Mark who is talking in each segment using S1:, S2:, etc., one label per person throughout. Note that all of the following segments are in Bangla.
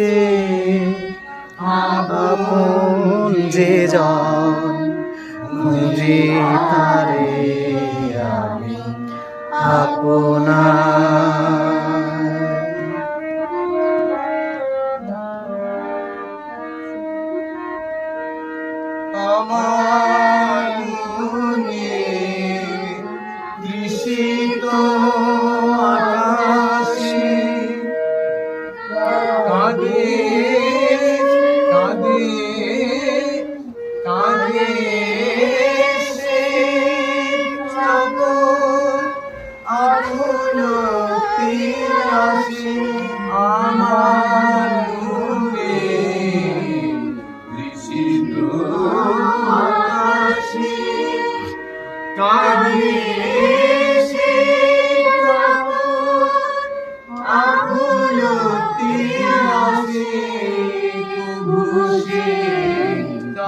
S1: যে আপন যে খুঁজি তারে আমি
S2: আপনা আমার
S1: দৃষ্টি the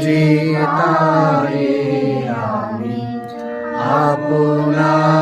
S1: যে আমি আপনার